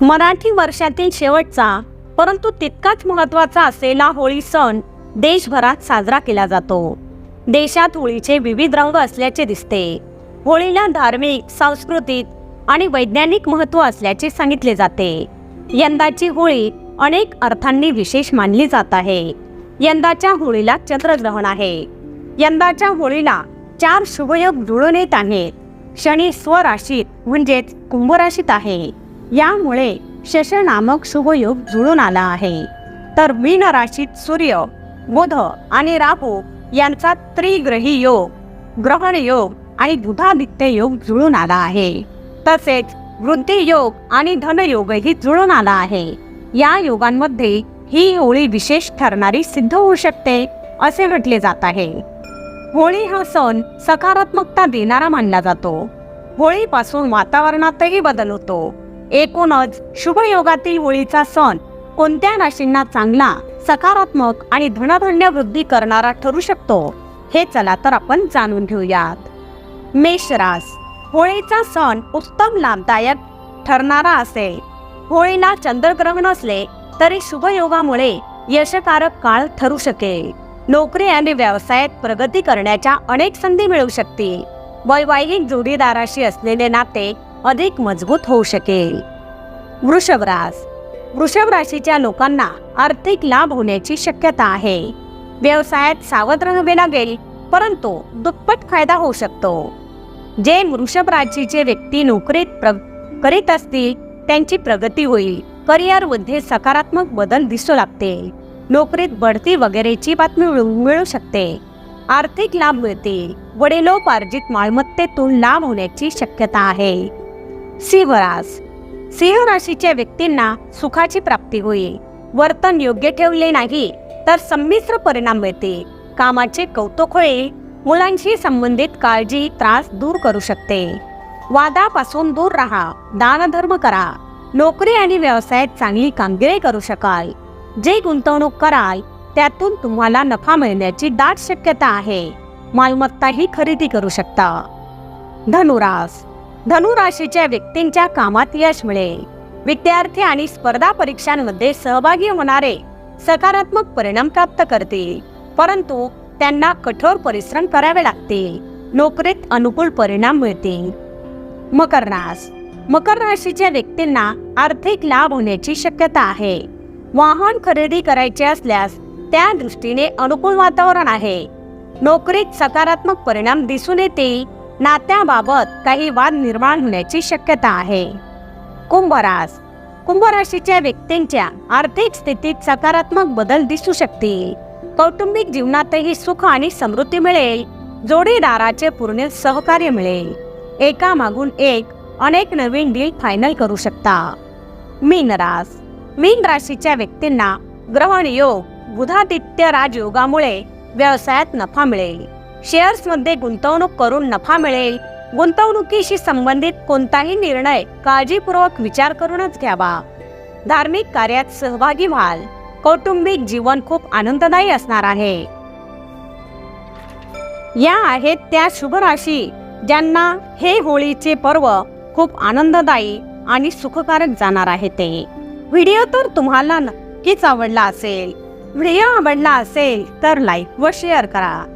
मराठी वर्षातील शेवटचा परंतु तितकाच महत्त्वाचा असलेला होळी सण देशभरात साजरा केला जातो. देशात होळीचे विविध रंग असल्याचे दिसते. होळीला धार्मिक सांस्कृतिक आणि वैज्ञानिक महत्त्व असल्याचे सांगितले जाते. यंदाची होळी अनेक अर्थांनी विशेष मानली जात आहे. यंदाच्या होळीला चंद्रग्रहण आहे. यंदाच्या होळीला चार शुभयोग जुळून येत आहेत. शनी स्वराशीत म्हणजेच कुंभराशीत आहे. यामुळे शश नामक शुभयोग जुळून आला आहे. तर मीन राशीत सूर्य बुध आणि राहू यांचा त्रिग्रही योग ग्रहण योग आणि बुधादित्य योग जुळून आला आहे. तसेच वृद्धी योग आणि धनयोगही जुळून आला आहे. या योगांमध्ये ही होळी विशेष ठरणारी सिद्ध होऊ शकते असे म्हटले जात आहे. होळी हा सण सकारात्मकता देणारा मानला जातो. होळीपासून वातावरणातही बदल होतो. एकूणच शुभयोगातील होळीचा सण कोणत्या राशींना चांगला सकारात्मक आणि धनधान्य वृद्धी करणारा ठरू शकतो? हे चला तर आपण जाणून घेऊयात. मेष रास. होळीचा सण उत्तम लाभदायक ठरणारा असेल. होळीला चंद्रग्रहण असले तरी शुभयोगामुळे यशकारक काळ ठरू शकेल. नोकरी आणि व्यवसायात प्रगती करण्याच्या अनेक संधी मिळू शकतील. वैवाहिक जोडीदाराशी असलेले नाते अधिक मजबूत होऊ शकेल. वृषभ रास वृषभ राशीच्या लोकांना आर्थिक लाभ होण्याची शक्यता आहे. व्यवसायात सावध राहावे लागेल परंतु दुप्पट फायदा होऊ शकतो. जे वृषभ राशीचे व्यक्ती नोकरीत प्र करीत असतील त्यांची प्रगती होईल. करिअरमध्ये सकारात्मक बदल दिसू लागते. नोकरीत बढती वगैरेची बातमी मिळू शकते. आर्थिक लाभ मिळतील. वडिलोपार्जित मालमत्तेतून लाभ होण्याची शक्यता आहे. सिंहरास सिंह राशीच्या व्यक्तींना सुखाची प्राप्ती होईल. वर्तन योग्य ठेवले नाही तर संमिश्र परिणाम मिळते. कामाचे कौतुक होईल. मुलांशी संबंधित काळजी त्रास दूर करू शकते. वादापासून दूर राहा. दानधर्म करा. नोकरी आणि व्यवसायात चांगली कामगिरी करू शकाल. जे गुंतवणूक कराल त्यातून तुम्हाला नफा मिळण्याची दाट शक्यता आहे. मालमत्ताही खरेदी करू शकता. धनुरास धनुराशीच्या व्यक्तींच्या कामात यश मिळेल. विद्यार्थी आणि स्पर्धा परीक्षांमध्ये सहभागी होणारे सकारात्मक परिणाम प्राप्त करतील. परंतु त्यांना कठोर परिश्रम करावे लागतील. नोकरीत अनुकूल परिणाम मिळतील. मकर रास. मकर राशीच्या व्यक्तींना आर्थिक लाभ होण्याची शक्यता आहे. वाहन खरेदी करायचे असल्यास त्या दृष्टीने अनुकूल वातावरण आहे. नोकरीत सकारात्मक परिणाम दिसून येतील. नात्याबाबत काही वाद निर्माण होण्याची शक्यता आहे. कुंभरास. कुंभ राशीच्या व्यक्तींच्या आर्थिक स्थितीत सकारात्मक बदल दिसू शकतील. कौटुंबिक जीवनातही सुख आणि समृद्धी मिळेल. जोडीदाराचे पूर्ण सहकार्य मिळेल. एका मागून एक अनेक नवीन डील फायनल करू शकता. मीन रास मीन राशीच्या व्यक्तींना ग्रहण योग बुधादित्य राजयोगामुळे व्यवसायात नफा मिळेल. शेअर्समध्ये गुंतवणूक करून नफा मिळेल. गुंतवणुकीशी संबंधित कोणताही निर्णय काळजीपूर्वक विचार करूनच घ्यावा. धार्मिक कार्यात सहभागी व्हाल. कौटुंबिक जीवन खूप आनंददायी असणार आहे. या आहेत त्या शुभ राशी ज्यांना हे होळीचे पर्व खूप आनंददायी आणि सुखकारक जाणार आहे ते. व्हिडिओ तर तुम्हाला नक्कीच आवडला असेल. व्हिडिओ आवडला असेल तर लाईक व शेअर करा.